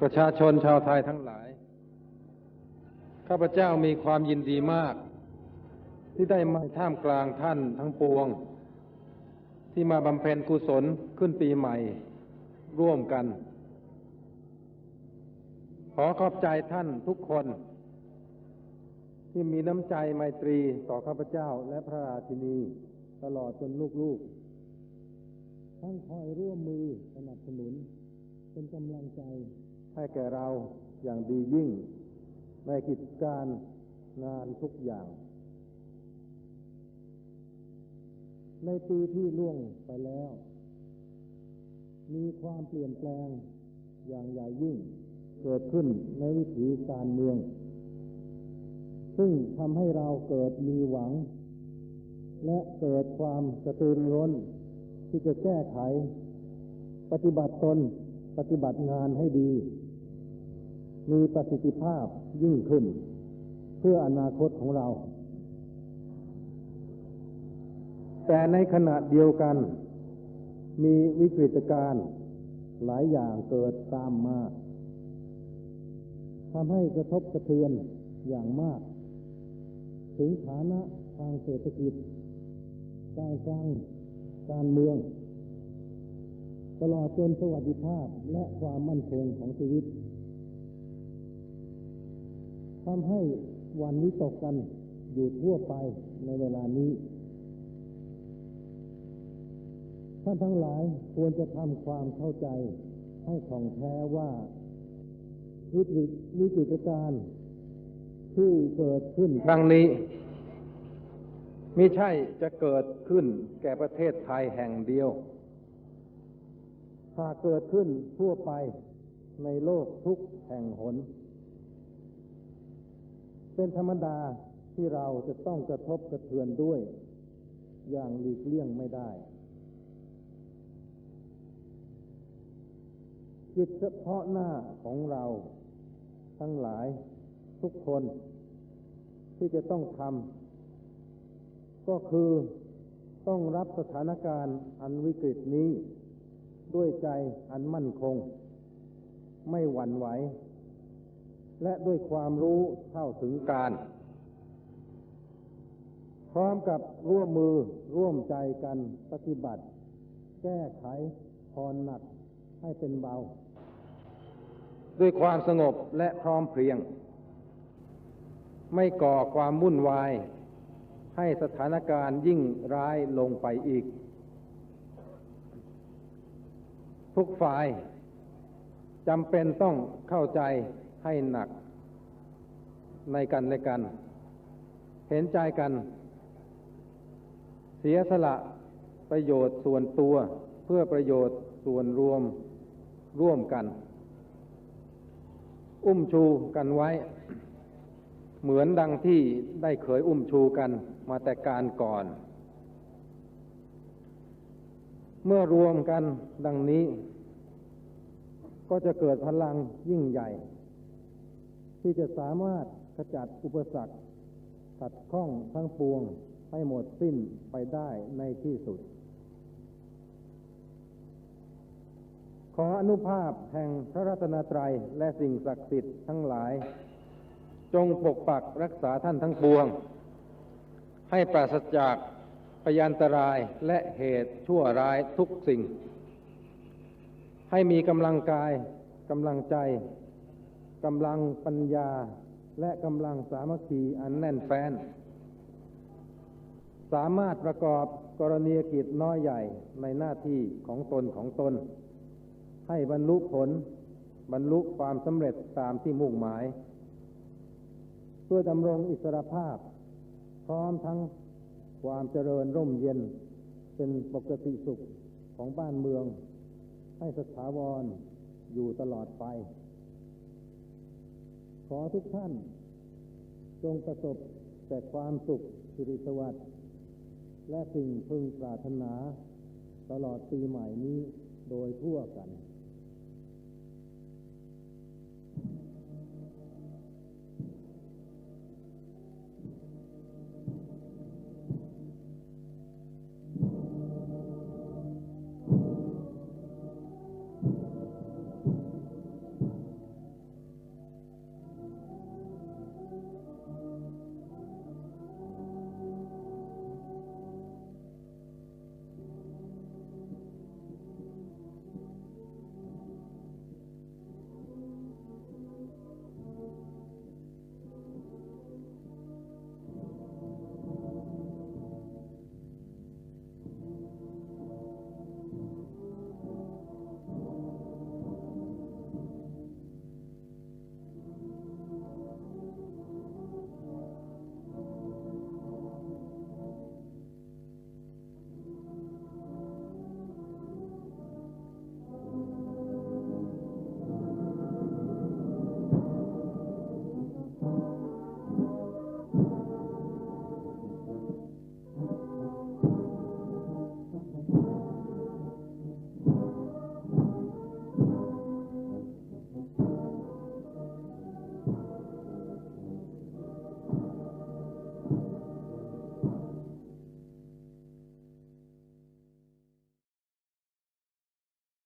ประชาชนชาวไทยทั้งหลาย ข้าพเจ้ามีความยินดีมาก ที่ได้มาท่ามกลางท่านทั้งปวง ที่มาบำเพ็ญกุศลขึ้นปีใหม่ ร่วมกัน ขอขอบใจท่านทุกคน ที่มีน้ำใจไมตรีต่อข้าพเจ้าและพระราชินีตลอดจนลูกๆ ทั้งคอยร่วมมือสนับสนุนเป็นกำลังใจ ให้แก่เราอย่างดียิ่ง ในกิจการงานทุกอย่าง ในปีที่ล่วงไปแล้ว มีความเปลี่ยนแปลงอย่างใหญ่ยิ่ง เกิดขึ้นในวิถีการเมือง ซึ่งทำให้เราเกิดมีหวัง และเกิดความกระตือรือร้นที่จะแก้ไข ปฏิบัติตน ปฏิบัติงานให้ดี มีประสิทธิภาพยิ่งขึ้น เพื่ออนาคตของเรา แต่ในขณะเดียวกัน มีวิกฤตการณ์หลายอย่างเกิดตามมาทำให้กระทบกระเทือนอย่างมาก ถึงฐานะทางเศรษฐกิจ การสร้างการเมือง ตลอดจนสวัสดิภาพและความมั่นคงของชีวิตทำให้วันนี้ตกกันอยู่ทั่วไปในเวลานี้ ท่านทั้งหลายควรจะทำความเข้าใจให้ของแท้ว่าวิกฤตวิกฤตการที่เกิดขึ้นครั้งนี้ไมิใช่จะเกิดขึ้นแก่ประเทศไทยแห่งเดียว หากเกิดขึ้นทั่วไปในโลกทุกแห่งหน เป็นธรรมดาที่เราจะต้องกระทบกระเทือนด้วย อย่างหลีกเลี่ยงไม่ได้ จิตเฉพาะหน้าของเรา ทั้งหลายทุกคน ที่จะต้องทำก็คือต้องรับสถานการณ์อันวิกฤตนี้ ด้วยใจอันมั่นคง ไม่หวั่นไหว และด้วยความรู้เท่าถึงการ พร้อมกับร่วมมือร่วมใจกันปฏิบัติ แก้ไขพรหนักให้เป็นเบา ด้วยความสงบและพร้อมเพรียง ไม่ก่อความวุ่นวาย ให้สถานการณ์ยิ่งร้ายลงไปอีก ทุกฝ่ายจำเป็นต้องเข้าใจให้หนักในกันและกัน เห็นใจกัน เสียสละประโยชน์ส่วนตัวเพื่อประโยชน์ส่วนรวมร่วมกัน อุ้มชูกันไว้ เหมือนดังที่ได้เคยอุ้มชูกันมาแต่การก่อน เมื่อรวมกันดังนี้ ก็จะเกิดพลังยิ่งใหญ่ ที่จะสามารถขจัดอุปสรรคขัดข้องทั้งปวงให้หมดสิ้นไปได้ในที่สุด ขออนุภาพแห่งพระรัตนตรัยและสิ่งศักดิ์สิทธิ์ทั้งหลาย จงปกปักรักษาท่านทั้งปวง ให้ปราศจาก ยันตรายและเหตุชั่วร้ายทุกสิ่ง ให้มีกำลังกายกำลังใจกำลังปัญญาและกำลังสามัคคีอันแน่นแฟ้น สามารถประกอบกรณียกิจน้อยใหญ่ในหน้าที่ของตนของตน ให้บรรลุผล บรรลุความสำเร็จตามที่มุ่งหมาย เพื่อดำรงอิสรภาพ พร้อมทั้ง ความเจริญร่มเย็นเป็นปกติสุขของบ้านเมือง ให้สถาวรอยู่ตลอดไป ขอทุกท่าน จงประสบแต่ความสุขสิริสวัสดิ์และสิ่งพึงปรารถนาตลอดปีใหม่นี้โดยทั่วกัน